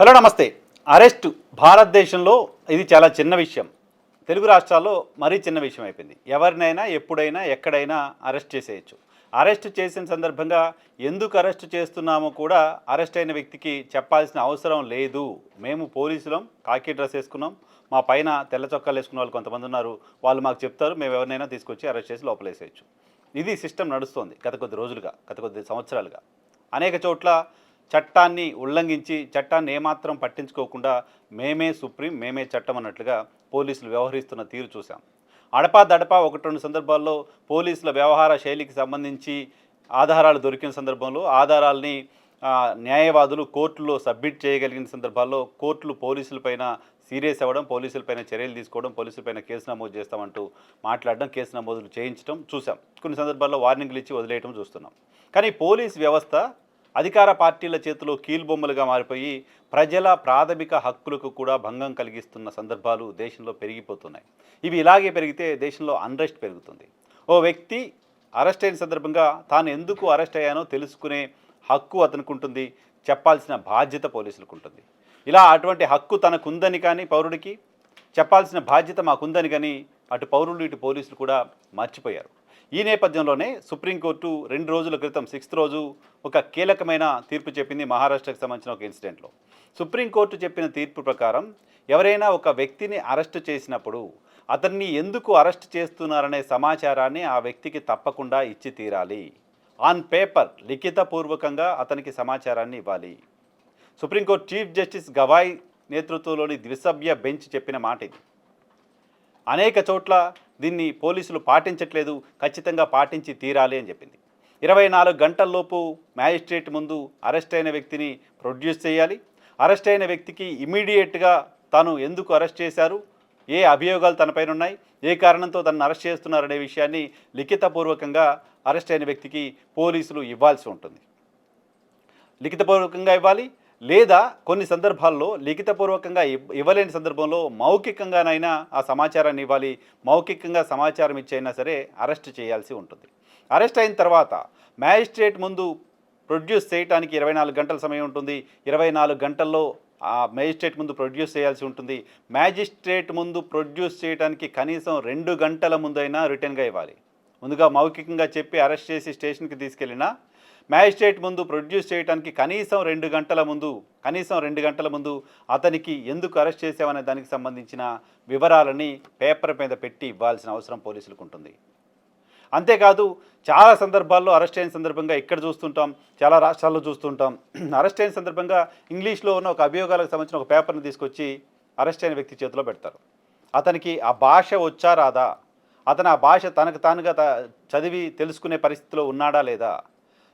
Hello నమస్తే. Arrest భారతదేశంలో ఇది చాలా చిన్న విషయం. తెలుగు రాష్ట్రాల్లో మరీ చిన్న విషయం అయిపోయింది. ఎవరినైనా ఎప్పుడైనా ఎక్కడైనా అరెస్ట్ చేసేయచ్చు. అరెస్ట్ చేసిన సందర్భంగా ఎందుకు అరెస్ట్ చేస్తున్నామో కూడా అరెస్ట్ అయిన వ్యక్తికి చెప్పాల్సిన అవసరం లేదు. మేము పోలీసులం కాకి డ్రెస్ వేసుకున్నాం. మా పైన తెల్ల చొక్కాలు వేసుకున్న వాళ్ళు కొంతమంది ఉన్నారు. వాళ్ళు మాకు చెప్తారు మేము ఎవరినైనా తీసుకొచ్చి అరెస్ట్ చేసి లోపలేసేయచ్చు. ఇది సిస్టమ్ నడుస్తోంది గత కొద్ది రోజులుగా గత కొద్ది సంవత్సరాలుగా. అనేక చోట్ల చట్టాన్ని ఉల్లంఘించి చట్టాన్ని ఏమాత్రం పట్టించుకోకుండా మేమే సుప్రీం మేమే చట్టం అన్నట్లుగా పోలీసులు వ్యవహరిస్తున్న తీరు చూశాం. అడపా దడపా ఒకటి రెండు సందర్భాల్లో పోలీసుల వ్యవహార శైలికి సంబంధించి ఆధారాలు దొరికిన సందర్భంలో ఆధారాల్ని న్యాయవాదులు కోర్టులో సబ్మిట్ చేయగలిగిన సందర్భాల్లో కోర్టులు పోలీసులపైన సీరియస్ అవ్వడం పోలీసులపైన చర్యలు తీసుకోవడం పోలీసులపైన కేసు నమోదు చేస్తామంటూ మాట్లాడడం కేసు నమోదులు చేయించడం చూసాం కొన్ని సందర్భాల్లో వార్నింగ్లు ఇచ్చి వదిలేయడం చూస్తున్నాం. కానీ పోలీస్ వ్యవస్థ అధికార పార్టీల చేతిలో కీలుబొమ్మలుగా మారిపోయి ప్రజల ప్రాథమిక హక్కులకు కూడా భంగం కలిగిస్తున్న సందర్భాలు దేశంలో పెరిగిపోతున్నాయి. ఇవి ఇలాగే పెరిగితే దేశంలో అన్రెస్ట్ పెరుగుతుంది. ఓ వ్యక్తి అరెస్ట్ అయిన సందర్భంగా తాను ఎందుకు అరెస్ట్ అయ్యానో తెలుసుకునే హక్కు అతనికి ఉంటుంది చెప్పాల్సిన బాధ్యత పోలీసులకు ఉంటుంది ఇలా అటువంటి హక్కు తనకుందని కానీ పౌరుడికి చెప్పాల్సిన బాధ్యత మాకుందని కానీ అటు పౌరులు ఇటు పోలీసులు కూడా మర్చిపోయారు. ఈ నేపథ్యంలోనే సుప్రీంకోర్టు రెండు రోజుల క్రితం సిక్స్త్ రోజు ఒక కీలకమైన తీర్పు చెప్పింది మహారాష్ట్రకు సంబంధించిన ఒక ఇన్సిడెంట్లో. సుప్రీంకోర్టు చెప్పిన తీర్పు ప్రకారం ఎవరైనా ఒక వ్యక్తిని అరెస్ట్ చేసినప్పుడు అతన్ని ఎందుకు అరెస్ట్ చేస్తున్నారనే సమాచారాన్ని ఆ వ్యక్తికి తప్పకుండా ఇచ్చి తీరాలి. ఆన్ పేపర్ లిఖితపూర్వకంగా అతనికి సమాచారాన్ని ఇవ్వాలి. సుప్రీంకోర్టు చీఫ్ జస్టిస్ గవాయ్ నేతృత్వంలోని ద్విసభ్య బెంచ్ చెప్పిన మాట ఇది అనేక చోట్ల దీన్ని పోలీసులు పాటించట్లేదు ఖచ్చితంగా పాటించి తీరాలి అని చెప్పింది. ఇరవై నాలుగు గంటల్లోపు మ్యాజిస్ట్రేట్ ముందు అరెస్ట్ అయిన వ్యక్తిని ప్రొడ్యూస్ చేయాలి. అరెస్ట్ అయిన వ్యక్తికి ఇమీడియట్గా తాను ఎందుకు అరెస్ట్ చేశారు? ఏ అభియోగాలు తనపైన ఉన్నాయి? ఏ కారణంతో తనను అరెస్ట్ చేస్తున్నారనే విషయాన్ని లిఖితపూర్వకంగా అరెస్ట్ అయిన వ్యక్తికి పోలీసులు ఇవ్వాల్సి ఉంటుంది. లిఖితపూర్వకంగా ఇవ్వాలి. లేదా కొన్ని సందర్భాల్లో లిఖితపూర్వకంగా ఇవ్- ఇవ్వలేని సందర్భంలో మౌఖికంగానైనా ఆ సమాచారాన్ని ఇవ్వాలి మౌఖికంగా సమాచారం ఇచ్చైనా సరే అరెస్ట్ చేయాల్సి ఉంటుంది. అరెస్ట్ అయిన తర్వాత మ్యాజిస్ట్రేట్ ముందు ప్రొడ్యూస్ చేయడానికి ఇరవై నాలుగు గంటల సమయం ఉంటుంది. ఇరవై నాలుగు గంటల్లో ఆ మ్యాజిస్ట్రేట్ ముందు ప్రొడ్యూస్ చేయాల్సి ఉంటుంది. మ్యాజిస్ట్రేట్ ముందు ప్రొడ్యూస్ చేయడానికి కనీసం రెండు గంటల ముందైనా రిటర్న్గా ఇవ్వాలి. ముందుగా మౌఖికంగా చెప్పి అరెస్ట్ చేసి స్టేషన్కి తీసుకెళ్ళినా మ్యాజిస్ట్రేట్ ముందు ప్రొడ్యూస్ చేయడానికి కనీసం రెండు గంటల ముందు కనీసం రెండు గంటల ముందు అతనికి ఎందుకు అరెస్ట్ చేసామనే దానికి సంబంధించిన వివరాలని పేపర్ మీద పెట్టి ఇవ్వాల్సిన అవసరం పోలీసులకు ఉంటుంది. అంతేకాదు చాలా సందర్భాల్లో అరెస్ట్ అయిన సందర్భంగా ఇక్కడ చూస్తుంటాం చాలా రాష్ట్రాల్లో చూస్తుంటాం. అరెస్ట్ అయిన సందర్భంగా ఇంగ్లీష్లో ఉన్న ఒక అభియోగాలకు సంబంధించిన ఒక పేపర్ని తీసుకొచ్చి అరెస్ట్ అయిన వ్యక్తి చేతిలో పెడతారు. అతనికి ఆ భాష వచ్చా రాదా? అతను ఆ భాష తనకు తానుగా త- చదివి తెలుసుకునే పరిస్థితిలో ఉన్నాడా లేదా?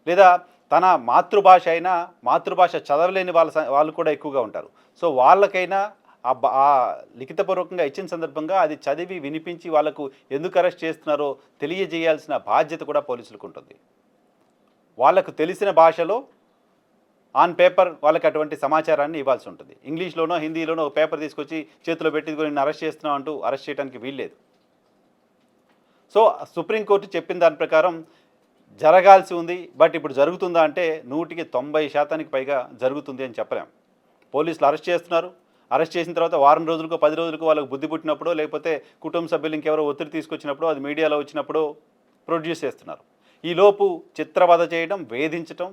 లేదా తన మాతృభాష అయినా మాతృభాష చదవలేని వాళ్ళ స- వాళ్ళు కూడా ఎక్కువగా ఉంటారు. సో వాళ్ళకైనా ఆ ఆ లిఖితపూర్వకంగా ఇచ్చిన సందర్భంగా అది చదివి వినిపించి వాళ్ళకు ఎందుకు అరెస్ట్ చేస్తున్నారో తెలియజేయాల్సిన బాధ్యత కూడా పోలీసులకు ఉంటుంది. వాళ్ళకు తెలిసిన భాషలో ఆన్ పేపర్ వాళ్ళకి అటువంటి సమాచారాన్ని ఇవ్వాల్సి ఉంటుంది. ఇంగ్లీష్లోనో హిందీలోనో ఒక పేపర్ తీసుకొచ్చి చేతిలో పెట్టి నిన్ను అరెస్ట్ చేస్తున్నాం అంటూ అరెస్ట్ చేయడానికి వీల్లేదు. సో సుప్రీంకోర్టు చెప్పిన దాని ప్రకారం జరగాల్సి ఉంది బట్ ఇప్పుడు జరుగుతుందా అంటే నూటికి తొంభై శాతానికి పైగా జరుగుతుంది అని చెప్పలేం. పోలీసులు అరెస్ట్ చేస్తున్నారు. అరెస్ట్ చేసిన తర్వాత వారం రోజులకు పది రోజులకు వాళ్ళకు బుద్ధి పుట్టినప్పుడు లేకపోతే కుటుంబ సభ్యులు ఇంకెవరో ఒత్తిడి తీసుకొచ్చినప్పుడు అది మీడియాలో వచ్చినప్పుడు ప్రొడ్యూస్ చేస్తున్నారు. ఈలోపు చిత్రవధ చేయడం వేధించడం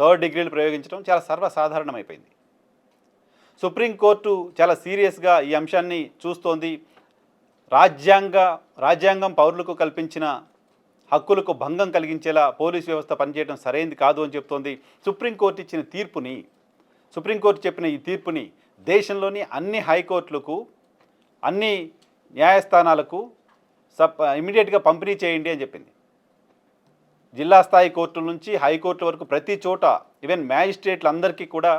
థర్డ్ డిగ్రీలు ప్రయోగించడం చాలా సర్వసాధారణమైపోయింది. సుప్రీంకోర్టు చాలా సీరియస్గా ఈ అంశాన్ని చూస్తోంది. రాజ్యాంగ రాజ్యాంగం పౌరులకు కల్పించిన హక్కులకు భంగం కలిగించేలా పోలీస్ వ్యవస్థ పనిచేయడం సరైంది కాదు అని చెప్తోంది సుప్రీంకోర్టు ఇచ్చిన తీర్పుని. సుప్రీంకోర్టు చెప్పిన ఈ తీర్పుని దేశంలోని అన్ని హైకోర్టులకు అన్ని న్యాయస్థానాలకు సప్ ఇమీడియట్గా పంపిణీ చేయండి అని చెప్పింది. జిల్లా స్థాయి కోర్టుల నుంచి హైకోర్టు వరకు ప్రతి చోట ఈవెన్ మ్యాజిస్ట్రేట్లందరికీ కూడా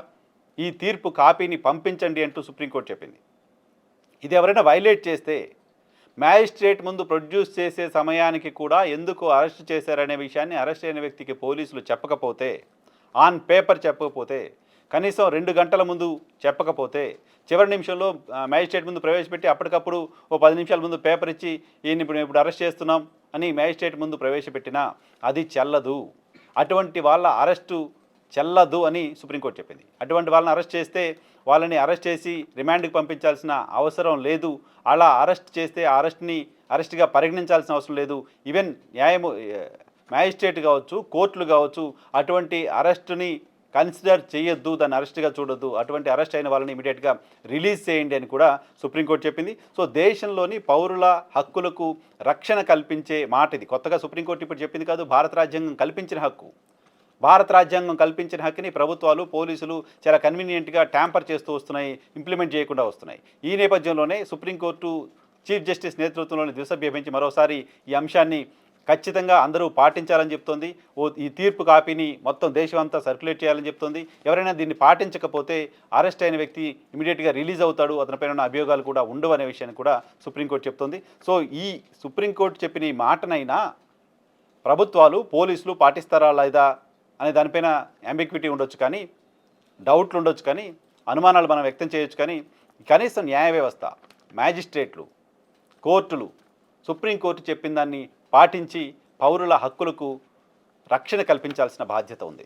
ఈ తీర్పు కాపీని పంపించండి అంటూ సుప్రీంకోర్టు చెప్పింది. ఇది ఎవరైనా వైలేట్ చేస్తే మ్యాజిస్ట్రేట్ ముందు ప్రొడ్యూస్ చేసే సమయానికి కూడా ఎందుకు అరెస్ట్ చేశారనే విషయాన్ని అరెస్ట్ అయిన వ్యక్తికి పోలీసులు చెప్పకపోతే ఆన్ పేపర్ చెప్పకపోతే కనీసం రెండు గంటల ముందు చెప్పకపోతే చివరి నిమిషంలో మ్యాజిస్ట్రేట్ ముందు ప్రవేశపెట్టి అప్పటికప్పుడు ఓ పది నిమిషాల ముందు పేపర్ ఇచ్చి ఈయన ఇప్పుడు ఇప్పుడు అరెస్ట్ చేస్తున్నాం అని మ్యాజిస్ట్రేట్ ముందు ప్రవేశపెట్టినా అది చెల్లదు. అటువంటి వాళ్ళ అరెస్టు చెల్లదు అని సుప్రీంకోర్టు చెప్పింది. అటువంటి వాళ్ళని అరెస్ట్ చేస్తే వాళ్ళని అరెస్ట్ చేసి రిమాండ్కి పంపించాల్సిన అవసరం లేదు. అలా అరెస్ట్ చేస్తే ఆ అరెస్ట్ని అరెస్ట్గా పరిగణించాల్సిన అవసరం లేదు. ఈవెన్ న్యాయము మ్యాజిస్ట్రేట్ కావచ్చు కోర్టులు కావచ్చు అటువంటి అరెస్టుని కన్సిడర్ చేయొద్దు దాన్ని అరెస్ట్గా చూడొద్దు. అటువంటి అరెస్ట్ అయిన వాళ్ళని ఇమీడియట్గా రిలీజ్ చేయండి అని కూడా సుప్రీంకోర్టు చెప్పింది. సో దేశంలోని పౌరుల హక్కులకు రక్షణ కల్పించే మాట ఇది. కొత్తగా సుప్రీంకోర్టు ఇప్పుడు చెప్పింది కాదు భారత రాజ్యాంగం కల్పించిన హక్కు. భారత రాజ్యాంగం కల్పించిన హక్కుని ప్రభుత్వాలు పోలీసులు చాలా కన్వీనియంట్గా ట్యాంపర్ చేస్తూ వస్తున్నాయి ఇంప్లిమెంట్ చేయకుండా వస్తున్నాయి. ఈ నేపథ్యంలోనే సుప్రీంకోర్టు చీఫ్ జస్టిస్ నేతృత్వంలోని ద్విసభ్య బెంచ్ మరోసారి ఈ అంశాన్ని ఖచ్చితంగా అందరూ పాటించాలని చెప్తోంది. ఓ ఈ తీర్పు కాపీని మొత్తం దేశం అంతా సర్క్యులేట్ చేయాలని చెప్తోంది. ఎవరైనా దీన్ని పాటించకపోతే అరెస్ట్ అయిన వ్యక్తి ఇమీడియట్గా రిలీజ్ అవుతాడు. అతనిపైన ఉన్న అభియోగాలు కూడా ఉండవు అనే విషయాన్ని కూడా సుప్రీంకోర్టు చెప్తోంది. సో ఈ సుప్రీంకోర్టు చెప్పిన ఈ మాటనైనా ప్రభుత్వాలు పోలీసులు పాటిస్తారా లేదా అనే దానిపైన అంబిక్విటీ ఉండొచ్చు కానీ డౌట్లు ఉండొచ్చు కానీ అనుమానాలు మనం వ్యక్తం చేయొచ్చు కానీ కనీసం న్యాయ వ్యవస్థ మ్యాజిస్ట్రేట్లు కోర్టులు సుప్రీంకోర్టు చెప్పిన దాన్ని పాటించి పౌరుల హక్కులకు రక్షణ కల్పించాల్సిన బాధ్యత ఉంది.